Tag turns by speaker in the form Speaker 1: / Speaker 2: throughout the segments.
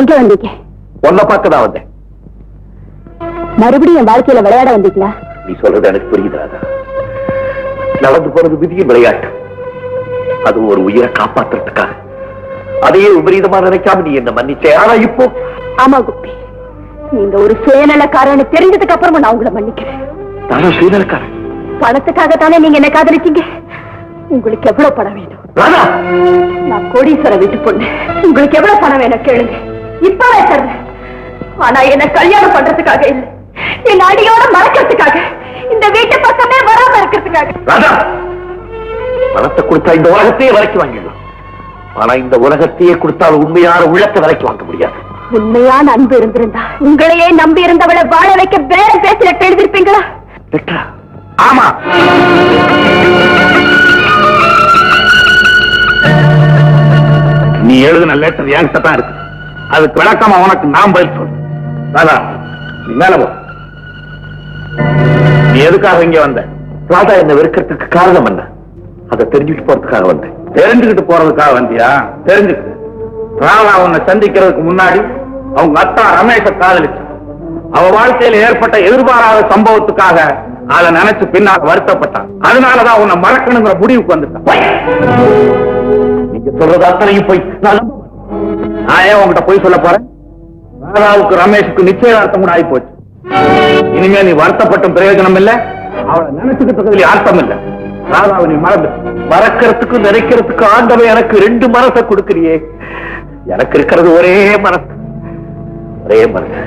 Speaker 1: எங்க வந்தீங்க.
Speaker 2: உன்னை பார்க்க தான் வந்தேன்.
Speaker 1: மறுபடியும் என் வாழ்க்கையில விளையாட வந்தீங்களா?
Speaker 2: நீ சொல்றது எனக்கு புரியுது ராதா. நடந்து போறது விதியின் விளையாட்டு. அது ஒரு உயிரை காப்பாத்துறதுக்காக. அதையே விபரீதமா நினைக்காம நீ என்ன மன்னிச்சே. ஆனா இப்போ
Speaker 1: ஆமா குப்பி. நீங்க ஒரு சுயநலக்காரன்னு தெரிஞ்சதுக்கு அப்புறமா நான் உங்களை மன்னிக்கிறேன்.
Speaker 2: நானும் சுயநலக்காரன்.
Speaker 1: பணத்துக்காக தானே நீங்க என்ன காதலிச்சீங்க? உங்களுக்கு எவ்வளவு பணம் வேணும்? நான் கோடீஸ்வர வீட்டு பொண்ணு. உங்களுக்கு எவ்வளவு பணம் வேணும் கேளுங்க. இப்பவே தர்றேன் ஆனா என்ன கல்யாணம் பண்றதுக்காக இல்ல. என் அடியோட மறக்கிறதுக்காக இந்த வீட்டு பக்கமே வராம இருக்கிறதுக்காக.
Speaker 2: பணத்தை கொடுத்தா இந்த உலகத்தையே விலைக்கு வாங்கிடலாம் ஆனா இந்த உலகத்தையே கொடுத்தால் உண்மையான உள்ளத்தை விலைக்கு வாங்க முடியாது.
Speaker 1: உண்மையான அன்பு இருந்திருந்தா உங்களையே நம்பி இருந்தவளை வாழ வைக்க வேற எழுதிருப்பீங்களா
Speaker 2: லெட்டரா?
Speaker 3: ஆமா. நீ எழுதின லெட்டர் என்கிட்ட தான் இருக்கு. அதுக்கு விளக்கமா உனக்கு நான் பதில் ராதா நீ மேல போ நீ எதுக்காக இங்க வந்த?
Speaker 2: ராதா என்ன வெறுக்கிறதுக்கு காரணம் என்ன? அதை தெரிஞ்சுட்டு போறதுக்காக வந்தேன்.
Speaker 3: தெரிஞ்சுக்கிட்டு போறதுக்காக வந்தியா? தெரிஞ்சுக்கிட்டு ராதா உன்னை சந்திக்கிறதுக்கு முன்னாடி அவங்க அத்தா ரமேஷ காதலிச்சு. அவ வாழ்க்கையில ஏற்பட்ட எதிர்பாராத சம்பவத்துக்காக அதை நினைச்சு பின்னால் வருத்தப்பட்டான் அதனாலதான் உன்னை மறக்கணுங்கிற முடிவுக்கு வந்துட்டான்
Speaker 2: நீங்க சொல்றது அத்தனையும் போய் நான்.
Speaker 3: நான் ஏன் உன்கிட்ட போய் சொல்ல போறேன்? ராதாவுக்கு ரமேஷுக்கு நிச்சயதார்த்தம் கூட ஆகி போச்சு இனிமே நீ வருத்தப்பட்டும் பிரயோஜனம் இல்ல. அவளை நினைச்சுக்கிட்டதுல அர்த்தம் இல்ல. ராதாவை நீ மறந்து
Speaker 2: மறக்கிறதுக்கு நினைக்கிறதுக்கு ஆண்டவன் எனக்கு ரெண்டு மனசை கொடுக்கறியே. எனக்கு இருக்கிறது ஒரே மனசு ஒரே மனசு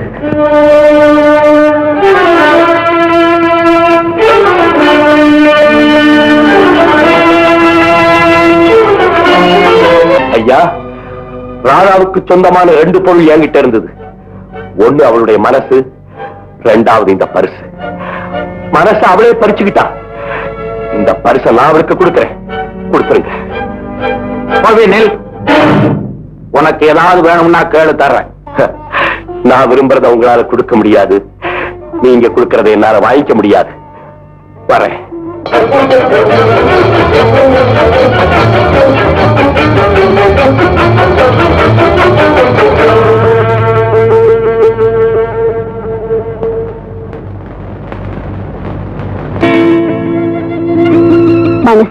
Speaker 2: ஐயா. ராதாவுக்கு சொந்தமான ரெண்டு பொருள் என்கிட்ட இருந்தது. ஒண்ணு அவளுடைய மனசு ரெண்டாவது இந்த பரிசு மனசு அவளே பறிச்சுக்கிட்டா. இந்த பரிசை நான் அவளுக்கு கொடுக்கிறேன். கொடுத்துருங்க.
Speaker 3: நெல். உனக்கு ஏதாவது வேணும்னா கேளு தர்றேன்.
Speaker 2: நான் விரும்புறத உங்களால கொடுக்க முடியாது. நீங்க கொடுக்கறத என்னால வாங்கிக்க முடியாது. வரேன்.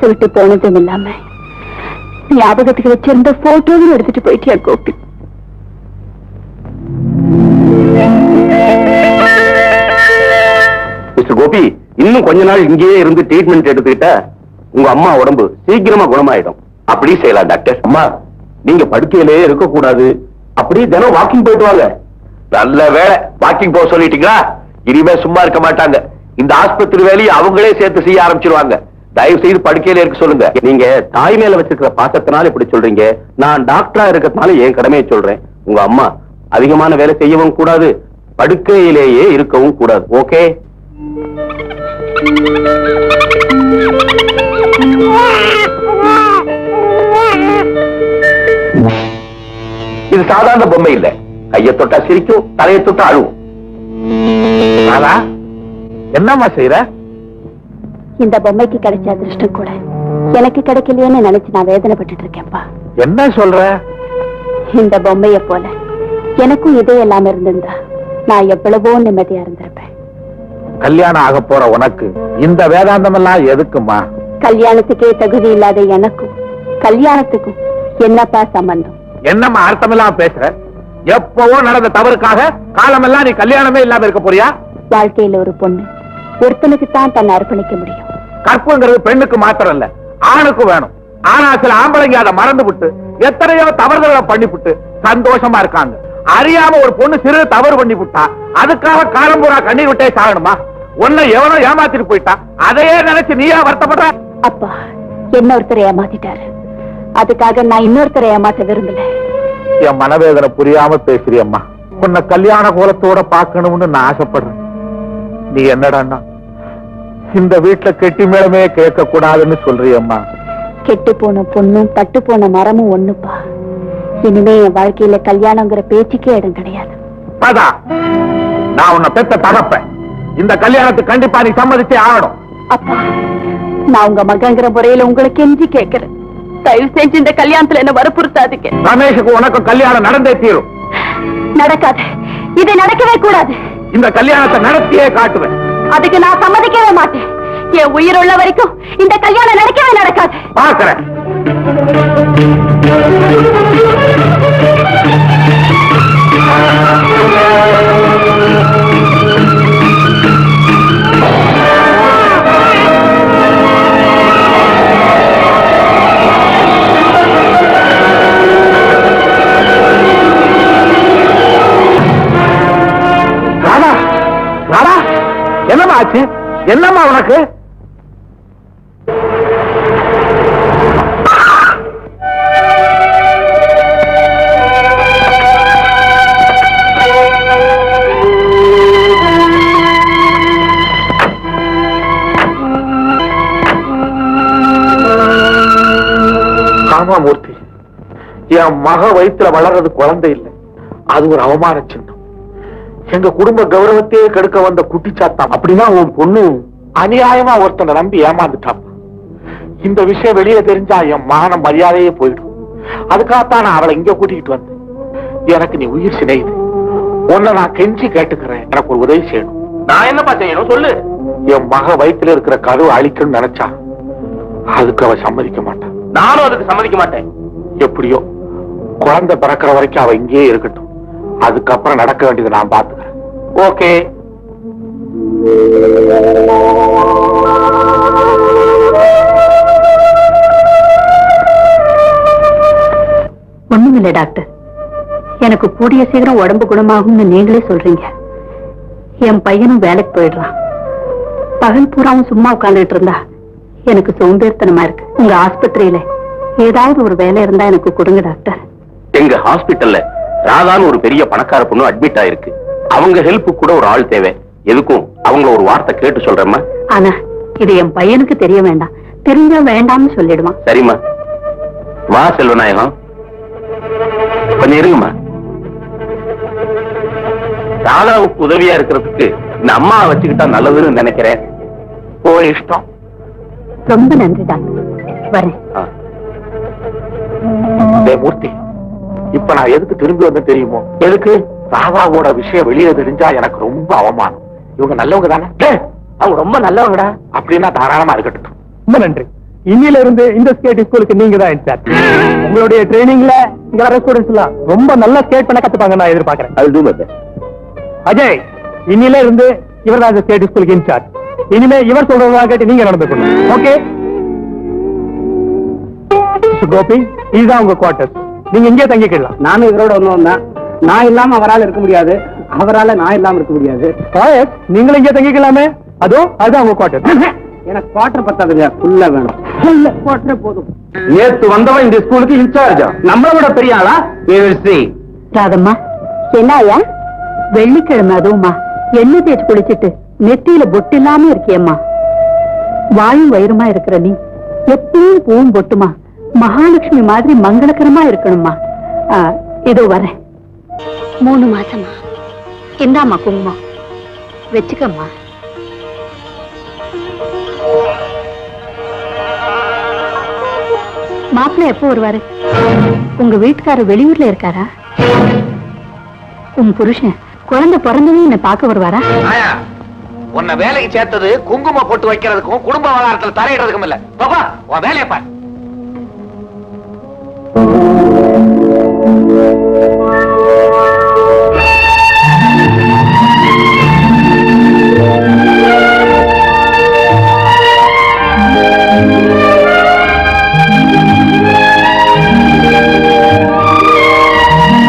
Speaker 1: விட்டு போனதும் இல்லாம ஞாபகத்துக்கு வச்சிருந்த போட்டோவும் எடுத்துட்டு போயிட்டியா கோபி?
Speaker 2: மிஸ்டர் கோபி இன்னும் கொஞ்ச நாள் இங்கேயே இருந்து ட்ரீட்மெண்ட் எடுத்துக்கிட்டா உங்க அம்மா உடம்பு சீக்கிரமா குணமாயிடும். அப்படி செய்யலாம் டாக்டர். அம்மா நீங்க படுக்கையிலேயே இருக்க கூடாது அப்படியே தினம் வாக்கிங் போயிட்டு வாங்க. நல்ல வேலை வாக்கிங் போக சொல்லிட்டீங்களா? இனிமே சும்மா இருக்க மாட்டாங்க. இந்த ஆஸ்பத்திரி வேலையை அவங்களே சேர்த்து செய்ய ஆரம்பிச்சிருவாங்க. தயவு செய்து படுக்கையில இருக்க சொல்லுங்க. நீங்க தாய் மேல வச்சிருக்கிற பாசத்தினால இப்படி சொல்றீங்க. நான் டாக்டரா இருக்கிறதுனால என் கடமையை சொல்றேன். உங்க அம்மா அதிகமான வேலை செய்யவும் கூடாது படுக்கையிலேயே இருக்கவும் கூடாது. ஓகே? இது சாதாரண பொம்மை இல்ல. கைய தொட்டா சிரிக்கும் தலையை தொட்டா அழுவும்.
Speaker 3: என்னம்மா செய்யற
Speaker 1: இந்த பொம்மைக்கு கிடைச்ச அதிர்ஷ்டம் கூட எனக்கு கிடைக்கலையேன்னு நினைச்சு நான் வேதனைப்பட்டுட்டு இருக்கேன்ப்பா
Speaker 3: என்ன சொல்ற?
Speaker 1: இந்த பொம்மைய போல எனக்கும் இதே இல்லாம இருந்திருந்தா நான் எவ்வளவோ நிம்மதியா இருந்திருப்பேன்.
Speaker 3: கல்யாணம் ஆக போற உனக்கு இந்த வேதாந்தம் எல்லாம் எதுக்குமா
Speaker 1: கல்யாணத்துக்கே தகுதி இல்லாத எனக்கும் கல்யாணத்துக்கும் என்னப்பா சம்பந்தம்?
Speaker 3: என்னம்மா அர்த்தமில்லாம பேசுற? எப்பவோ நடந்த தவறுக்காக காலமெல்லாம் நீ கல்யாணமே இல்லாம இருக்க போறியா?
Speaker 1: வாழ்க்கையில ஒரு பொண்ணு தான் தன்னை அர்ப்பணிக்க முடியும்.
Speaker 3: கற்புங்கிறது பெண்ணுக்கு மாத்திரம் இல்ல ஆணுக்கும் வேணும். ஆனா சில ஆம்பளைங்க அதை மறந்து விட்டு எத்தனையோ தவறுதலை பண்ணிவிட்டு சந்தோஷமா இருக்காங்க. அறியாம ஒரு பொண்ணு சிறு தவறு பண்ணி விட்டா அதுக்காக காலம் பூரா கண்ணீர் விட்டே சாகணுமா? உன்னை எவனோ ஏமாத்திட்டு போயிட்டா அதையே நினைச்சு நீயா வருத்தப்படுற?
Speaker 1: அப்பா என்ன ஒருத்தரை ஏமாத்திட்டாரு? அதுக்காக நான் இன்னொருத்தரை ஏமாத்த விரும்பல.
Speaker 3: என் மனவேதனை புரியாம பேசுறியம்மா. உன்னை கல்யாண கோலத்தோட பார்க்கணும்னு நான் ஆசைப்படுறேன். நீ என்னடான்னா இந்த வீட்டுல கெட்டி மேளமே கேட்க கூடாதுன்னு சொல்றியம்மா.
Speaker 1: கெட்டு போன பொண்ணும் பட்டு போன மரமும் ஒண்ணுப்பா. இனிமே என் வாழ்க்கையில கல்யாணங்கிற பேச்சுக்கே இடம் கிடையாது.
Speaker 3: ராதா நான் உன்னை பெத்த தகப்பேன் இந்த கல்யாணத்துக்கு கண்டிப்பா நீ சம்மதிச்சே ஆகணும்.
Speaker 1: அப்பா நான் உங்க மகங்கிற முறையில உங்களுக்கு கெஞ்சி கேட்கிறேன். தயவு செஞ்சு இந்த கல்யாணத்துல என்ன வற்புறுத்தாதீங்க.
Speaker 3: ரமேஷுக்கு உனக்கு கல்யாணம் நடந்தே தீரும்.
Speaker 4: நடக்காது. இது நடக்கவே கூடாது.
Speaker 5: இந்த கல்யாணத்தை நடத்தியே காட்டுவேன்.
Speaker 4: அதுக்கு நான் சம்மதிக்கவே மாட்டேன். என் உயிர் உள்ள வரைக்கும் இந்த கல்யாணம் நடக்கவே நடக்காது.
Speaker 5: பாக்குறேன் ஆச்சு என்னம்மா உனக்கு? காமாமூர்த்தி என் மக வயித்துல வளர்றது குழந்தை இல்லை. அது ஒரு அவமான சின்னம். எங்க குடும்ப கௌரவத்தையே கெடுக்க வந்த குட்டிச்சாத்தான் அப்படின்னா உன் பொண்ணு அநியாயமா ஒருத்தனை நம்பி ஏமாந்துட்டாப்பா இந்த விஷயம் வெளியே தெரிஞ்சா என் மான மரியாதையே போயிடும். அதுக்காகத்தான் நான் அவளை இங்க கூட்டிக்கிட்டு வந்தேன். எனக்கு நீ உயிர் சினையுது. உன்னை நான் கெஞ்சி கேட்டுக்கிறேன். எனக்கு ஒரு உதவி செய்யணும்.
Speaker 6: நான் என்னப்பா செய்யணும்? சொல்லு.
Speaker 5: என் மக வயித்துல இருக்கிற கருவை அழிக்கணும்னு நினைச்சா அதுக்கு அவ சம்மதிக்க மாட்டான்
Speaker 6: நானும் அதுக்கு சம்மதிக்க மாட்டேன்.
Speaker 5: எப்படியோ குழந்தை பிறக்கிற வரைக்கும் அவ இங்கேயே இருக்கட்டும். அதுக்கப்புறம் நடக்க வேண்டியதை நான் பாத்துக்கிறேன்
Speaker 6: ஓகே.
Speaker 4: ஒண்ணுமில்ல டாக்டர். எனக்கு கூடிய சீக்கிரம் உடம்பு குணமாகும்னு நீங்களே சொல்றீங்க. என் பையனும் வேலைக்கு போயிடுறான். பகல் பூராவும் சும்மா உட்கார்ந்துட்டு இருந்தா எனக்கு சோம்பேறித்தனமா இருக்கு. உங்க ஆஸ்பத்திரியில ஏதாவது ஒரு வேலை இருந்தா எனக்கு கொடுங்க டாக்டர்.
Speaker 6: எங்க ஹாஸ்பிடல்ல ராதான்னு ஒரு பெரிய பணக்கார பொண்ணு அட்மிட் ஆயிருக்கு. அவங்க ஹெல்ப் கூட ஒரு ஆள் தேவை. எதுக்கும்? அவங்கள ஒரு வார்த்தை கேட்டு சொல்றேம்மா.
Speaker 4: ஆனா இது என் பையனுக்கு தெரிய வேண்டாம். தெரிஞ்சா வேண்டாம்னு சொல்லிடுவான்.
Speaker 6: சரிம்மா. வா செல்வநாயகம். கொஞ்சம் இருங்கம்மா. ராதாவுக்கு உதவியா இருக்கிறதுக்கு இந்த அம்மா வச்சுக்கிட்டா நல்லதுன்னு நினைக்கிறேன்.
Speaker 5: ஓ இஷ்டம்.
Speaker 4: ரொம்ப நன்றி டாக்டர். வரேன்.
Speaker 5: மூர்த்தி இப்ப நான் எதுக்கு திரும்பி வந்தேன் தெரியுமோ? எதுக்கு? ராதாவோட விஷயம் வெளியே தெரிஞ்சா எனக்கு ரொம்ப அவமானம். இவங்க நல்லவங்க தானே அவங்க ரொம்ப நல்லவங்கடா. அப்படின்னா தாராளமா இருக்கட்டும்.
Speaker 7: ரொம்ப நன்றி. இன்னில இருந்து இந்த ஸ்கேட் ஸ்கூலுக்கு நீங்க தான் இன்சார்ஜ் உங்களுடைய ட்ரைனிங்ல இங்க வர ஸ்டூடெண்ட்ஸ் எல்லாம் ரொம்ப நல்லா ஸ்கேட் பண்ண கத்துப்பாங்க நான் எதிர்பார்க்கறேன்.
Speaker 6: Best.
Speaker 7: அஜய் இன்னில இருந்து இவர் தான் இந்த ஸ்கேட் ஸ்கூலுக்கு இன்சார்ஜ் இனிமே இவர் சொல்றதா கேட்டு நீங்க நடந்துக்கணும். ஓகே கோபி இதுதான் உங்க குவார்டர்ஸ் நீங்க இங்கே தங்கிக்கலாம்.
Speaker 8: நானும் இவரோட ஒண்ணும் தான் நான் இல்லாம அவரால இருக்க முடியாது. அவரால நான் இல்லாம இருக்க முடியாது.
Speaker 7: நீங்களும் இங்கே தங்கிக்கலாமே? அதோ அதுதான் உங்க குவார்டர்ஸ்
Speaker 8: எனக்கு குவார்டர் பத்தாதுங்க. ஃபுல்லா வேணும். இல்ல குவார்டரே போதும்.
Speaker 6: நேத்து வந்தவன் இந்த ஸ்கூலுக்கு இன்சார்ஜா நம்மளை விட பெரிய ஆளா? See.
Speaker 4: ராதம்மா என்னையா வெள்ளிக்கிழமை அதுவுமா எண்ணெய் தேய்ச்சி குளிச்சிட்டு நெத்தியில பொட்டு இல்லாம இருக்கியம்மா. வாயும் வயிறுமா இருக்கிற நீ. எப்பவும் பூவும் பொட்டுமா. மகாலட்சுமி மாதிரி மங்களகரமா இருக்கணுமா ஆ, இதோ வரேன். மூணு மாசமா? இந்தாம்மா குங்குமம். வச்சுக்கம்மா. மாப்பிள்ள எப்போ வருவாரு? உங்க வீட்டுக்காரர் வெளியூர்ல இருக்காரா? உன் புருஷன் குழந்தை பிறந்ததும் என்ன பார்க்க வருவாரா?
Speaker 5: உன்னை வேலைக்கு சேர்த்தது குங்கும போட்டு வைக்கிறதுக்கும் குடும்ப விவகாரத்துல தலையிடுறதுக்கும் இல்ல. பாப்பா உன் வேலையை பாரு.